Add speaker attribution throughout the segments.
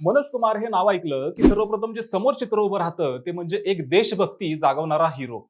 Speaker 1: मनोज कुमार हे नाव ऐकलं की सर्वप्रथम जे समोर चित्र उभं राहतं ते म्हणजे एक देशभक्ती जागवणारा हिरो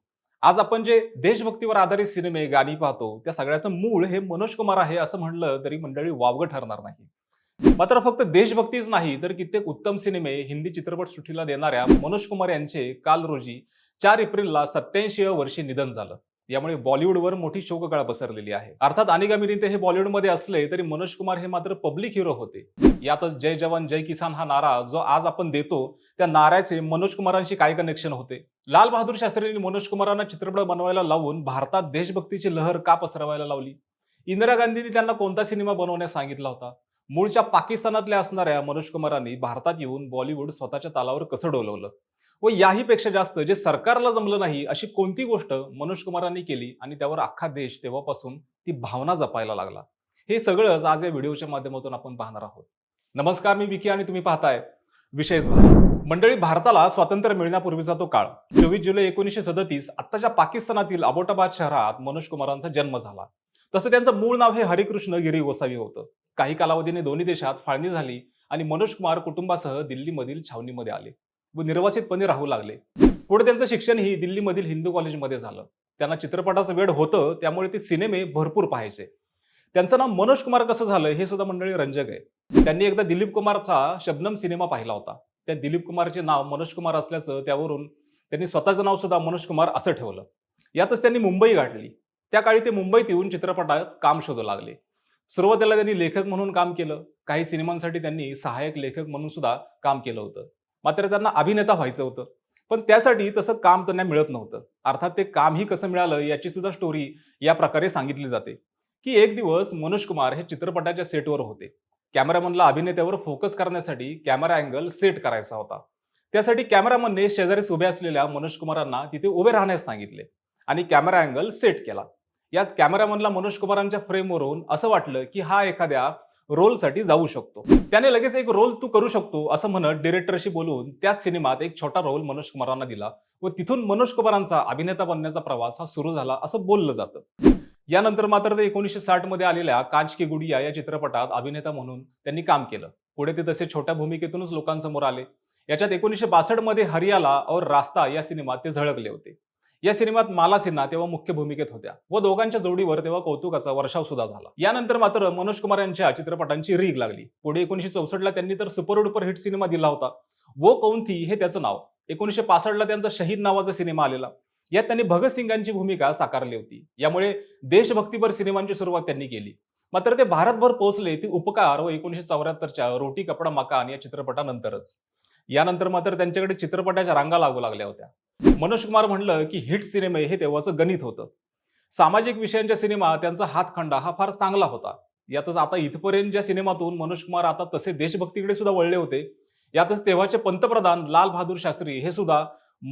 Speaker 1: आज आपण जे देशभक्तीवर आधारित सिनेमे गाणी पाहतो त्या सगळ्याचं मूळ हे मनोज कुमार आहे असं म्हणलं तरी मंडळी वावगं ठरणार नाही. मात्र फक्त देशभक्तीच नाही तर कित्येक उत्तम सिनेमे हिंदी चित्रपट सुट्टीला देणाऱ्या मनोज कुमार यांचे काल रोजी चार एप्रिलला सत्याऐंशी वर्षी निधन झालं. यामुळे बॉलिवूडवर मोठी शोककळा पसरलेली आहे. अर्थात अनिगामिरींते हे बॉलिवूडमध्ये असले तरी मनोज कुमार हे मात्र पब्लिक हिरो होते. यातच जय जवान जय किसान हा नारा जो आज आपण देतो त्या नाऱ्याचे मनोज कुमारांशी काय कनेक्शन होते? लाल बहादूर शास्त्रींनी मनोज कुमारांना चित्रपट बनवायला लावून भारतात देशभक्तीची लहर का पसरवायला लावली? इंदिरा गांधींनी त्यांना कोणता सिनेमा बनवण्यास सांगितला होता? मूळच्या पाकिस्तानातल्या असणाऱ्या मनोज कुमारांनी भारतात येऊन बॉलिवूड स्वतःच्या तालावर कसं डोलवलं? व याही पेक्षा जास्त जे सरकारला जमलं नाही अशी कोणती गोष्ट मनोज कुमारांनी केली आणि त्यावर अख्खा देश तेव्हापासून ती भावना जपायला लागला? हे सगळंच आज या व्हिडिओच्या माध्यमातून आपण पाहणार आहोत. नमस्कार मी विकी आणि तुम्ही पाहताय विशेष भारत. मंडळी भारताला स्वातंत्र्य मिळण्यापूर्वीचा तो काळ. चोवीस जुलै एकोणीसशे सदतीस आत्ताच्या पाकिस्तानातील अबोटाबाद शहरात मनोज कुमारांचा जन्म झाला. तसं त्यांचं मूळ नाव हे हरिकृष्ण गिरी गोसावी होतं. काही कालावधीने दोन्ही देशात फाळणी झाली आणि मनोज कुमार कुटुंबासह दिल्लीमधील छावणीमध्ये आले. व निर्वासितपणे राहू लागले. पुढे त्यांचं शिक्षणही दिल्लीमधील हिंदू कॉलेजमध्ये झालं. त्यांना चित्रपटाचं वेळ होतं त्यामुळे ते सिनेमे भरपूर पाहायचे. त्यांचं नाव मनोज कुमार कसं झालं हे सुद्धा मंडळी रंजक आहे. त्यांनी एकदा दिलीप कुमारचा शबनम सिनेमा पाहिला होता. त्या दिलीप कुमारचे नाव मनोज कुमार असल्याचं त्यावरून त्यांनी स्वतःचं नाव सुद्धा मनोज कुमार असं ठेवलं. यातच त्यांनी मुंबई गाठली. त्या काळी ते मुंबईत येऊन चित्रपटात काम शोधू लागले. सुरुवातीला त्यांनी लेखक म्हणून काम केलं. काही सिनेमांसाठी त्यांनी सहाय्यक लेखक म्हणून सुद्धा काम केलं होतं. मात्र त्यांना अभिनेता व्हायचं होतं. पण त्यासाठी तसं काम त्यांना मिळत नव्हतं. अर्थात ते कामही कसं मिळालं याची सुद्धा स्टोरी या प्रकारे सांगितली जाते. की एक दिवस मनोज कुमार हे चित्रपटाच्या सेटवर होते. कॅमेरामनला अभिनेत्यावर फोकस करण्यासाठी कॅमेरा अँगल सेट करायचा होता. त्यासाठी कॅमेरामनने शेजारीच उभे असलेल्या मनोज कुमारांना तिथे उभे राहण्यास सांगितले आणि कॅमेरा अँगल सेट केला. यात कॅमेरामनला मनोज कुमारांच्या फ्रेमवरून असं वाटलं की हा एखाद्या रोलसाठी जाऊ शकतो. त्याने लगेच एक रोल तू करू शकतो असं म्हणत डिरेक्टरशी बोलून त्याच सिनेमात एक छोटा रोल मनोज कुमारांना दिला व तिथून मनोज कुमारांचा अभिनेता बनण्याचा प्रवास हा सुरू झाला असं बोललं जातं. यानंतर मात्र ते एकोणीसशे साठमध्ये आलेल्या कांच की गुडिया या चित्रपटात अभिनेता म्हणून त्यांनी काम केलं. पुढे ते तसे छोट्या भूमिकेतूनच लोकांसमोर आले. याच्यात एकोणीसशे बासष्टमध्ये हरियाला और रास्ता या सिनेमात ते झळकले होते. या सिनेमात माला सिन्हा तेव्हा मुख्य भूमिकेत होत्या. व दोघांच्या जोडीवर तेव्हा कौतुकाचा वर्षाव सुद्धा झाला. यानंतर मात्र मनोज कुमार यांच्या चित्रपटांची रीग लागली. पुढे एकोणीशे चौसष्टला त्यांनी तर सुपर हिट सिनेमा दिला होता. वो कौंथी हे त्याचं नाव. एकोणीशे पासष्टला त्यांचा शहीद नावाचा सिनेमा आलेला. यात त्यांनी भगतसिंगांची भूमिका साकारली होती. यामुळे देशभक्तीपर सिनेमांची सुरुवात त्यांनी केली. मात्र ते भारतभर पोहोचले ती उपकार व एकोणीशे चौऱ्याहत्तरच्या रोटी कपडा मकान या चित्रपटानंतरच. यानंतर मात्र त्यांच्याकडे चित्रपटाच्या रांगा लागू लागल्या होत्या. मनोज कुमार म्हणलं की हिट सिनेमे हे तेव्हाचं गणित होतं. सामाजिक विषयांच्या सिनेमा त्यांचा हातखंडा हा फार चांगला होता. यातच आता इथपर्यंत ज्या सिनेमातून मनोज कुमार आता तसे देशभक्तीकडे सुद्धा वळले होते यातच तेव्हाचे पंतप्रधान लाल बहादूर शास्त्री हे सुद्धा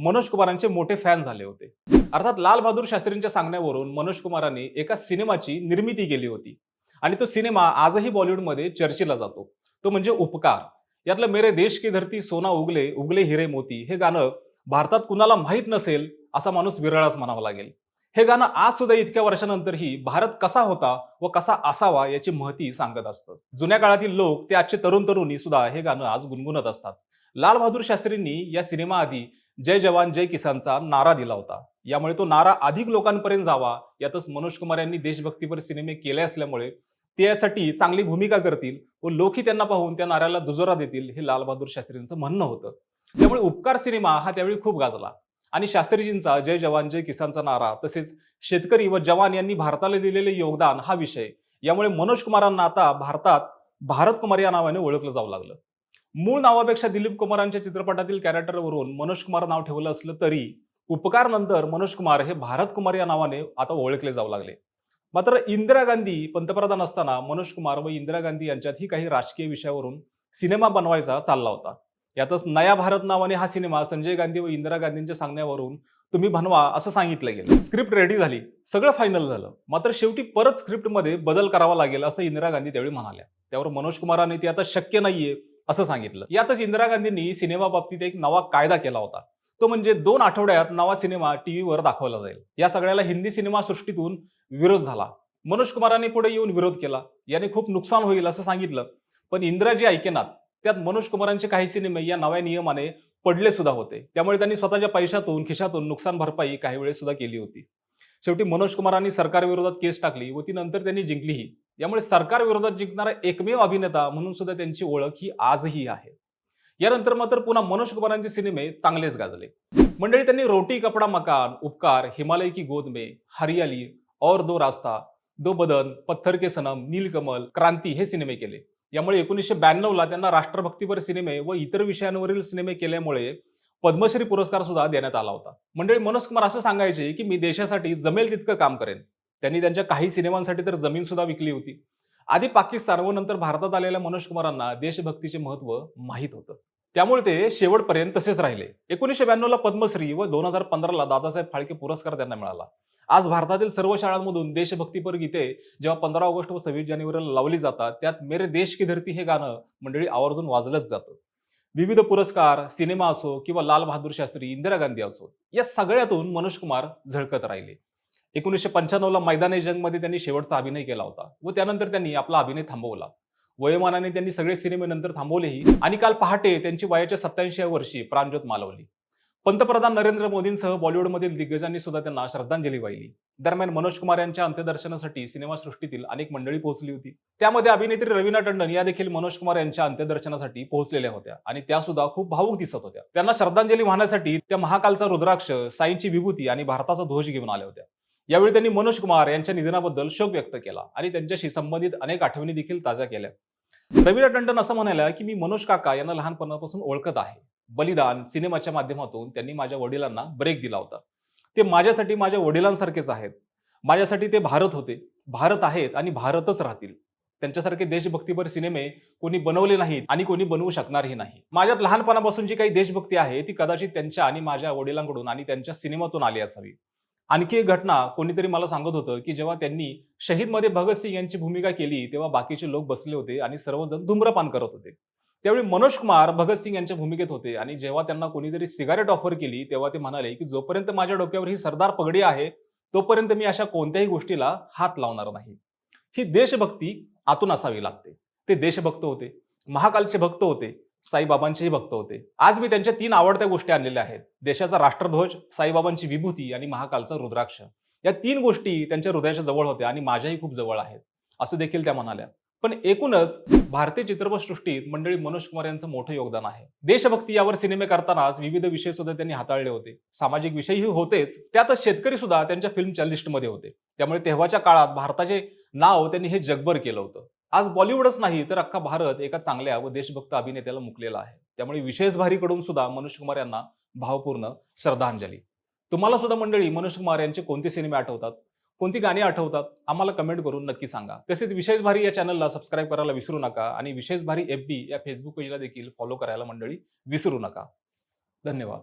Speaker 1: मनोज कुमारांचे मोठे फॅन झाले होते. अर्थात लाल बहादूर शास्त्रींच्या सांगण्यावरून मनोज कुमारांनी एका सिनेमाची निर्मिती केली होती. आणि तो सिनेमा आजही बॉलिवूडमध्ये चर्चेला जातो. तो म्हणजे उपकार. यातलं मेरे देश की धरती सोना उगले उगले हिरे मोती हे गाणं भारतात कुणाला माहीत नसेल असा माणूस विरळाच म्हणावा लागेल. हे गाणं आज सुद्धा इतक्या वर्षानंतरही भारत कसा होता व कसा असावा याची महती सांगत असतं. जुन्या काळातील लोक ते आजचे तरुण तरुणी सुद्धा हे गाणं आज गुणगुणत असतात. लाल बहादूर शास्त्रींनी या सिनेमाआधी जय जवान जय किसानचा नारा दिला होता. यामुळे तो नारा अधिक लोकांपर्यंत जावा यातच मनोज कुमार यांनी देशभक्तीपर सिनेमे केले असल्यामुळे ते यासाठी चांगली भूमिका करतील व लोकही त्यांना पाहून त्या नाऱ्याला दुजोरा देतील हे लालबहादूर शास्त्रींचं म्हणणं होतं. त्यामुळे उपकार सिनेमा हा त्यावेळी खूप गाजला. आणि शास्त्रीजींचा जय जवान जय किसानचा नारा तसेच शेतकरी व जवान यांनी भारताला दिलेले योगदान हा विषय. यामुळे मनोज कुमारांना आता भारतात भारत कुमार या नावाने ओळखलं जाऊ लागलं. मूळ नावापेक्षा दिलीप कुमारांच्या चित्रपटातील कॅरेक्टरवरून मनोज कुमार नाव ठेवलं असलं तरी उपकार नंतर मनोज कुमार हे भारत कुमार या नावाने आता ओळखले जाऊ लागले. मात्र इंदिरा गांधी पंतप्रधान असताना मनोज कुमार व इंदिरा गांधी यांच्यातही काही राजकीय विषयावरून सिनेमा बनवायचा चालला होता. यातच नया भारत नावाने हा सिनेमा संजय गांधी व इंदिरा गांधींच्या सांगण्यावरून तुम्ही बनवा असं सांगितलं गेलं. स्क्रिप्ट रेडी झाली सगळं फायनल झालं. मात्र शेवटी परत स्क्रिप्टमध्ये बदल करावा लागेल असं इंदिरा गांधी त्यावेळी म्हणाल्या. त्यावर मनोज कुमारांनी ते आता शक्य नाहीये असं सांगितलं. यातच इंदिरा गांधींनी सिनेमा बाबतीत एक नवा कायदा केला होता. तो म्हणजे दोन आठवड्यात नवा सिनेमा टीव्हीवर दाखवला जाईल. या सगळ्याला हिंदी सिनेमा सृष्टीतून विरोध झाला. मनोज कुमारांनी पुढे येऊन विरोध केला. याने खूप नुकसान होईल असं सांगितलं. पण इंदिराजी ऐकेनात त्यात मनोज कुमारांचे काही सिनेमे या नव्या नियमाने पडले सुद्धा होते. त्यामुळे त्यांनी स्वतःच्या पैशातून खिशातून नुकसान भरपाई काही वेळेस सुद्धा केली होती. शेवटी मनोज कुमारांनी सरकारविरोधात केस टाकली व ती नंतर त्यांनी जिंकलीही. यामुळे सरकार विरोधात जिंकणारा एकमेव अभिनेता म्हणून सुद्धा त्यांची ओळख ही आजही आहे. यानंतर मात्र पुन्हा मनोज कुमारांचे सिनेमे चांगलेच गाजले. मंडळी त्यांनी रोटी कपडा मकान उपकार हिमालय की गोद में हरियाली और दो रास्ता दो बदन पत्थर के सनम नीलकमल क्रांती हे सिनेमे केले. यामुळे एकोणीसशे ब्याण्णवला त्यांना राष्ट्रभक्तीपर सिनेमे व इतर विषयांवरील सिनेमे केल्यामुळे पद्मश्री पुरस्कार सुद्धा देण्यात आला होता. मंडळी मनोज कुमार असं सांगायचे की मी देशासाठी जमेल तितकं काम करेन. त्यांनी त्यांच्या काही सिनेमांसाठी तर जमीन सुद्धा विकली होती. आधी पाकिस्तान व नंतर भारतात आलेल्या मनोज कुमारांना देशभक्तीचे महत्त्व माहीत होतं. त्यामुळे ते शेवटपर्यंत तसेच राहिले. एकोणीसशे ब्याण्णवला पद्मश्री व दोन हजार पंधराला दादासाहेब फाळके पुरस्कार त्यांना मिळाला. आज भारतातील सर्व शाळांमधून देशभक्तीपर गीते जेव्हा पंधरा ऑगस्ट व सव्वीस जानेवारीला लावली जातात त्यात मेरे देश की धरती हे गाणं मंडळी आवर्जून वाजलंच जातं. विविध पुरस्कार सिनेमा असो किंवा लाल बहादूर शास्त्री इंदिरा गांधी असो या सगळ्यातून मनोज कुमार झळकत राहिले. एकोणीसशे पंच्याण्णवला मैदानी जंगमध्ये त्यांनी शेवटचा अभिनय केला होता व त्यानंतर त्यांनी आपला अभिनय थांबवला. वयोमानाने त्यांनी सगळे सिनेमे नंतर थांबवलेही आणि काल पहाटे त्यांची वयाच्या सत्याऐंशी वर्षी प्राणज्योत मालवली. पंतप्रधान नरेंद्र मोदींसह बॉलिवूडमधील दिग्गजांनी सुद्धा त्यांना श्रद्धांजली वाहिली. दरम्यान मनोज कुमार यांच्या अंत्यदर्शनासाठी सिनेमासृष्टीतील अनेक मंडळी पोहोचली होती. त्यामध्ये अभिनेत्री रवीना टंडन या देखील मनोज कुमार यांच्या अंत्यदर्शनासाठी पोहोचलेल्या होत्या आणि त्या सुद्धा खूप भावूक दिसत होत्या. त्यांना श्रद्धांजली वाहण्यासाठी त्या महाकालचा रुद्राक्ष साईंची विभूती आणि भारताचा ध्वज घेऊन आल्या होत्या. यावेळी त्यांनी मनोज कुमार यांच्या निधनाबद्दल शोक व्यक्त केला आणि त्यांच्याशी संबंधित अनेक आठवणी देखील ताज्या केल्या. रवीना टंडन असं म्हणाल्या की मी मनोज काका यांना लहानपणापासून ओळखत आहे. बलिदान सिनेमाच्या माध्यमातून त्यांनी माझ्या वडिलांना ब्रेक दिला होता. ते माझ्यासाठी माझ्या वडिलांसारखेच आहेत. माझ्यासाठी ते भारत होते. भारत आहेत आणि भारतच राहतील. त्यांच्यासारखे देशभक्तीपर सिनेमे कोणी बनवले नाहीत आणि कोणी बनवू शकणारही नाही. माझ्यात लहानपणापासून जी काही देशभक्ती आहे ती कदाचित त्यांच्या आणि माझ्या वडिलांकडून आणि त्यांच्या सिनेमातून आली असावी. आणखी एक घटना कोणीतरी मला सांगत होतं की जेव्हा त्यांनी शहीदमध्ये भगतसिंग यांची भूमिका केली तेव्हा बाकीचे लोक बसले होते आणि सर्वजण धूम्रपान करत होते. त्यावेळी मनोज कुमार भगतसिंग यांच्या भूमिकेत होते. आणि जेव्हा त्यांना कोणीतरी सिगारेट ऑफर केली तेव्हा ते म्हणाले की जोपर्यंत माझ्या डोक्यावर ही सरदार पगडी आहे तोपर्यंत मी अशा कोणत्याही गोष्टीला हात लावणार नाही. ही देशभक्ती आतून असावी लागते. ते देशभक्त होते. महाकालचे भक्त होते. साईबाबांचेही भक्त होते. आज मी त्यांच्या तीन आवडत्या गोष्टी आणलेल्या आहेत. देशाचा राष्ट्रध्वज साईबाबांची विभूती आणि महाकालचा रुद्राक्ष. या तीन गोष्टी त्यांच्या हृदयाच्या जवळ होत्या आणि माझ्याही खूप जवळ आहेत. असं देखील त्या म्हणाल्या. पण एकूणच भारतीय चित्रपटसृष्टीत मंडळी मनोज कुमार यांचं मोठं योगदान आहे. देशभक्ती यावर सिनेमे करतानाच विविध विषय सुद्धा त्यांनी हाताळले होते. सामाजिक विषयही होतेच. त्यातच शेतकरी सुद्धा त्यांच्या फिल्मच्या लिस्टमध्ये होते. त्यामुळे तेव्हाच्या काळात भारताचे नाव त्यांनी हे जगभर केलं होतं. आज बॉलिवूडच नाही तर अख्खा भारत एका चांगल्या व देशभक्त अभिनेत्याला मुकलेला आहे. त्यामुळे विशेष भारीकडून सुद्धा मनोज कुमार यांना भावपूर्ण श्रद्धांजली. तुम्हाला सुद्धा मंडळी मनोज कुमार यांचे कोणते सिनेमे आठवतात? कोणती गाणी आठवतात आम्हाला कमेंट करून नक्की सांगा. तसेच विशेष भारी या चॅनलला सबस्क्राईब करायला विसरू नका आणि विशेष भारी एफ बी या फेसबुक पेजला देखील फॉलो करायला मंडळी विसरू नका. धन्यवाद.